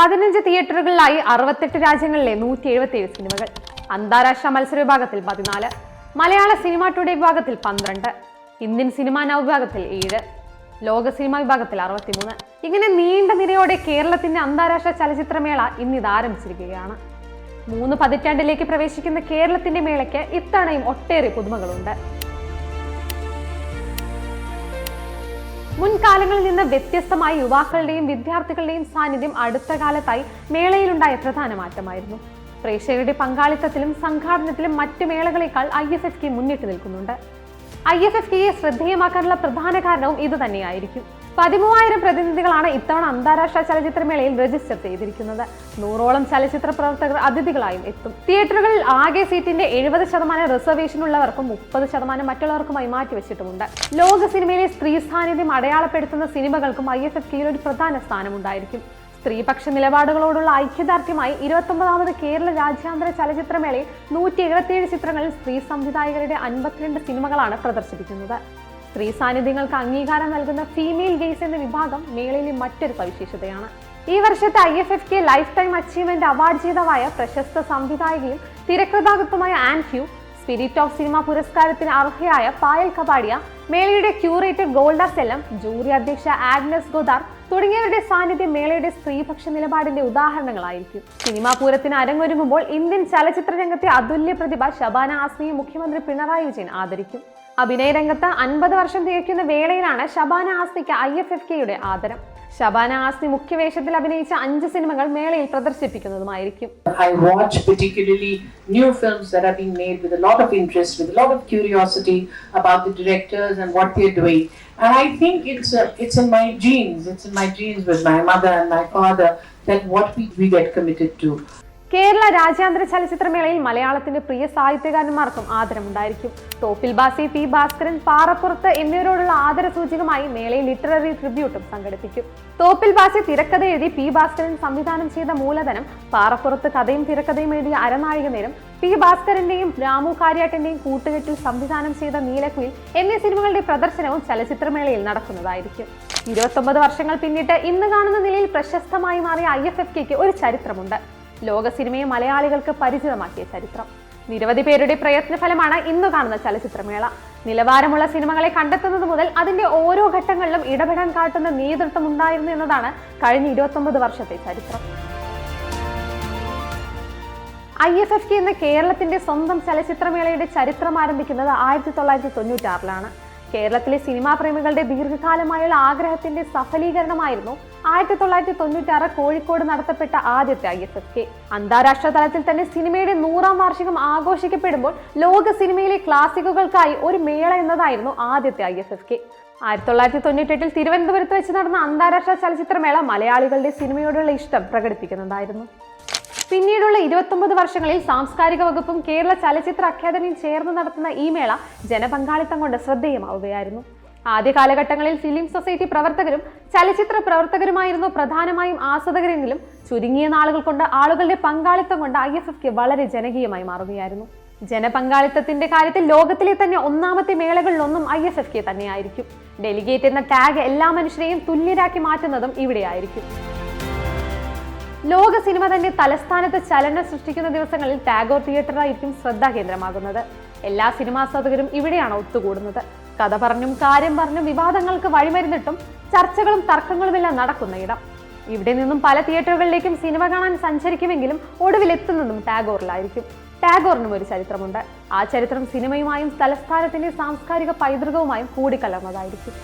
പതിനഞ്ച് തിയേറ്ററുകളിലായി അറുപത്തെട്ട് രാജ്യങ്ങളിലെ നൂറ്റി എഴുപത്തിയേഴ് സിനിമകൾ. അന്താരാഷ്ട്ര മത്സര വിഭാഗത്തിൽ പതിനാല്. മലയാള സിനിമ ടുഡേ വിഭാഗത്തിൽ പന്ത്രണ്ട്. ഇന്ത്യൻ സിനിമാ നവ വിഭാഗത്തിൽ ഏഴ്. ലോക സിനിമാ വിഭാഗത്തിൽ അറുപത്തിമൂന്ന്. ഇങ്ങനെ നീണ്ട നിരയോടെ കേരളത്തിന്റെ അന്താരാഷ്ട്ര ചലച്ചിത്രമേള ഇന്ന് ഇന്നിത് ആരംഭിച്ചിരിക്കുകയാണ്. മൂന്ന് പതിറ്റാണ്ടിലേക്ക് പ്രവേശിക്കുന്ന കേരളത്തിന്റെ മേളയ്ക്ക് ഇത്തവണയും ഒട്ടേറെ പുതുമകളുണ്ട്. മുൻകാലങ്ങളിൽ നിന്ന് വ്യത്യസ്തമായി യുവാക്കളുടെയും വിദ്യാർത്ഥികളുടെയും സാന്നിധ്യം അടുത്ത കാലത്തായി മേളയിലുണ്ടായ പ്രധാന മാറ്റമായിരുന്നു. പ്രേക്ഷകരുടെ പങ്കാളിത്തത്തിലും സംഘാടനത്തിലും മറ്റ് മേളകളേക്കാൾ ഐ എസ് എഫ് കെ മുന്നിട്ട് നിൽക്കുന്നുണ്ട്. ഐ എഫ് എഫ് കെയെ ശ്രദ്ധേയമാക്കാനുള്ള പ്രധാന കാരണവും ഇത് തന്നെയായിരിക്കും. പതിമൂവായിരം പ്രതിനിധികളാണ് ഇത്തവണ അന്താരാഷ്ട്ര ചലച്ചിത്രമേളയിൽ രജിസ്റ്റർ ചെയ്തിരിക്കുന്നത്. നൂറോളം ചലച്ചിത്ര പ്രവർത്തകർ അതിഥികളായും എത്തും. തിയേറ്ററുകളിൽ ആകെ സീറ്റിന്റെ എഴുപത് ശതമാനം റിസർവേഷൻ ഉള്ളവർക്കും മുപ്പത് ശതമാനം മറ്റുള്ളവർക്കുമായി മാറ്റിവെച്ചിട്ടുമുണ്ട്. ലോക സിനിമയിലെ സ്ത്രീ സാന്നിധ്യം അടയാളപ്പെടുത്തുന്ന സിനിമകൾക്കും ഐ എഫ് എഫ് കെയിൽ ഒരു പ്രധാന സ്ഥാനമുണ്ടായിരിക്കും. സ്ത്രീപക്ഷ നിലപാടുകളോടുള്ള ഐക്യദാർഢ്യമായി ഇരുപത്തൊമ്പതാമത് കേരള രാജ്യാന്തര ചലച്ചിത്രമേളയിൽ നൂറ്റി എഴുപത്തിയേഴ് ചിത്രങ്ങളിൽ സ്ത്രീ സംവിധായകരുടെ അൻപത്തിരണ്ട് സിനിമകളാണ് പ്രദർശിപ്പിക്കുന്നത്. സ്ത്രീ സാന്നിധ്യങ്ങൾക്ക് അംഗീകാരം നൽകുന്ന ഫീമെയിൽ ഗെയ്സ് എന്ന വിഭാഗം മേളയിലെ മറ്റൊരു സവിശേഷതയാണ്. ഈ വർഷത്തെ I F F K lifetime achievement award ജേതാവായ പ്രശസ്ത സംവിധായകയും തിരക്കഥാകൃത്തുമായ Ann Hui spirit of cinema പുരസ്കാരത്തിന് അർഹയായ പായൽ കപാടിയ മേളയുടെ ക്യൂറേറ്റർ ഗോൾഡ സെല്ലം ജൂറി അധ്യക്ഷ ആഗ്നസ് ഗോദാർ തുടങ്ങിയവരുടെ സാന്നിധ്യം മേളയുടെ സ്ത്രീപക്ഷ നിലപാടിന്റെ ഉദാഹരണങ്ങളായിരിക്കും. സിനിമാ പൂരത്തിന് അരങ്ങൊരുങ്ങുമ്പോൾ ഇന്ത്യൻ ചലച്ചിത്ര രംഗത്തെ അതുല്യ പ്രതിഭ ശബാന ആസ്മിയെ മുഖ്യമന്ത്രി പിണറായി വിജയൻ ആദരിക്കും. അഭിനയ രംഗത്ത് അൻപത് വർഷം തികയ്ക്കുന്ന വേളയിലാണ് ശബാന ആസ്മിക്ക് ഐ എഫ് എഫ് കെയുടെ ആദരം. ശബാന ആസ്മി മുഖ്യവേഷത്തിൽ അഭിനയിച്ച അഞ്ച് സിനിമകൾ മേളയിൽ പ്രദർശിപ്പിക്കുന്നതുമായിരിക്കും what they're doing. And I think it's uh, it's in my genes. It's in my genes with my mother and my father that what we, we get committed to. Kerala രാജ്യാന്തര ചലച്ചിത്രമേളയിൽ മലയാളത്തിന്റെ പ്രിയ സാഹിത്യകാരന്മാർക്കും ആദരമുണ്ടായിരിക്കും തോപ്പിൽ ബാസി പി ഭാസ്കരൻ പാറപ്പുറത്ത് എന്നിവരോടുള്ള ആദര സൂചികമായി മേളയിൽ literary ട്രിബ്യൂട്ടും സംഘടിപ്പിക്കും. തോപ്പിൽ ബാസി തിരക്കഥ എഴുതി പി ഭാസ്കരൻ സംവിധാനം ചെയ്ത മൂലധനം പാറപ്പുറത്ത് കഥയും തിരക്കഥയും എഴുതിയ അരനാഴിക നേരം പി ഭാസ്കരന്റെയും രാമു കാര്യാട്ടന്റെയും കൂട്ടുകെട്ടിൽ സംവിധാനം ചെയ്ത നീലക്കുയിൽ എന്നീ സിനിമകളുടെ പ്രദർശനവും ചലച്ചിത്രമേളയിൽ നടക്കുന്നതായിരിക്കും. ഇരുപത്തൊമ്പത് വർഷങ്ങൾ പിന്നിട്ട് ഇന്ന് കാണുന്ന നിലയിൽ പ്രശസ്തമായി മാറിയ ഐ എഫ് എഫ് കെക്ക് ഒരു ചരിത്രമുണ്ട്. ലോക സിനിമയെ മലയാളികൾക്ക് പരിചിതമാക്കിയ ചരിത്രം. നിരവധി പേരുടെ പ്രയത്നഫലമാണ് ഇന്ന് കാണുന്ന ചലച്ചിത്രമേള. നിലവാരമുള്ള സിനിമകളെ കണ്ടെത്തുന്നത് മുതൽ അതിന്റെ ഓരോ ഘട്ടങ്ങളിലും ഇടപെടാൻ കാട്ടുന്ന നേതൃത്വം ഉണ്ടായിരുന്നു എന്നതാണ് കഴിഞ്ഞ ഇരുപത്തൊമ്പത് വർഷത്തെ ചരിത്രം. ഐ എഫ് എഫ് കെ എന്ന കേരളത്തിന്റെ സ്വന്തം ചലച്ചിത്രമേളയുടെ ചരിത്രം ആരംഭിക്കുന്നത് ആയിരത്തി തൊള്ളായിരത്തി തൊണ്ണൂറ്റാറിലാണ്. കേരളത്തിലെ സിനിമാ പ്രേമികളുടെ ദീർഘകാലമായുള്ള ആഗ്രഹത്തിന്റെ സഫലീകരണമായിരുന്നു ആയിരത്തി തൊള്ളായിരത്തി തൊണ്ണൂറ്റാറ് കോഴിക്കോട് നടത്തപ്പെട്ട ആദ്യത്തെ ഐ എസ് എഫ് കെ. അന്താരാഷ്ട്ര തലത്തിൽ തന്നെ സിനിമയുടെ നൂറാം വാർഷികം ആഘോഷിക്കപ്പെടുമ്പോൾ ലോക സിനിമയിലെ ക്ലാസിക്കുകൾക്കായി ഒരു മേള എന്നതായിരുന്നു ആദ്യത്തെ ഐ എസ് എഫ് കെ. ആയിരത്തി തൊള്ളായിരത്തി തൊണ്ണൂറ്റെട്ടിൽ തിരുവനന്തപുരത്ത് വെച്ച് നടന്ന അന്താരാഷ്ട്ര ചലച്ചിത്രമേള മലയാളികളുടെ സിനിമയോടുള്ള ഇഷ്ടം പ്രകടിപ്പിക്കുന്നതായിരുന്നു. പിന്നീടുള്ള ഇരുപത്തൊമ്പത് വർഷങ്ങളിൽ സാംസ്കാരിക വകുപ്പും കേരള ചലച്ചിത്ര അക്കാദമിയും ചേർന്ന് നടത്തുന്ന ഈ മേള ജനപങ്കാളിത്തം കൊണ്ട് ശ്രദ്ധേയമാവുകയായിരുന്നു. ആദ്യ കാലഘട്ടങ്ങളിൽ ഫിലിം സൊസൈറ്റി പ്രവർത്തകരും ചലച്ചിത്ര പ്രവർത്തകരുമായിരുന്നു പ്രധാനമായും ആസ്വാദകരെങ്കിലും ചുരുങ്ങിയ നാളുകൾ കൊണ്ട് ആളുകളുടെ പങ്കാളിത്തം കൊണ്ട് ഐ എഫ് എഫ് വളരെ ജനകീയമായി മാറുകയായിരുന്നു. ജനപങ്കാളിത്തത്തിന്റെ കാര്യത്തിൽ ലോകത്തിലെ തന്നെ ഒന്നാമത്തെ മേളകളിലൊന്നും ഐ എഫ് എഫ് കെ തന്നെയായിരിക്കും. ഡെലിഗേറ്റ് എന്ന ടാഗ് എല്ലാ മനുഷ്യരെയും തുല്യരാക്കി മാറ്റുന്നതും ഇവിടെയായിരിക്കും. ലോക സിനിമ തന്നെ തലസ്ഥാനത്ത് ചലനം സൃഷ്ടിക്കുന്ന ദിവസങ്ങളിൽ ടാഗോർ തിയേറ്ററായിരിക്കും ശ്രദ്ധാകേന്ദ്രമാകുന്നത് എല്ലാ സിനിമാസ്വാദകരും ഇവിടെയാണ് ഒത്തുകൂടുന്നത്. കഥ പറഞ്ഞും കാര്യം പറഞ്ഞും വിവാദങ്ങൾക്ക് വഴിമരുന്നിട്ടും ചർച്ചകളും തർക്കങ്ങളുമെല്ലാം നടക്കുന്ന ഇടം. ഇവിടെ നിന്നും പല തിയേറ്ററുകളിലേക്കും സിനിമ കാണാൻ സഞ്ചരിക്കുമെങ്കിലും ഒടുവിൽ എത്തുന്നതും ടാഗോറിലായിരിക്കും. ടാഗോറിനും ഒരു ചരിത്രമുണ്ട്. ആ ചരിത്രം സിനിമയുമായും തലസ്ഥാനത്തിന്റെ സാംസ്കാരിക പൈതൃകവുമായും കൂടിക്കലർന്നതായിരിക്കും.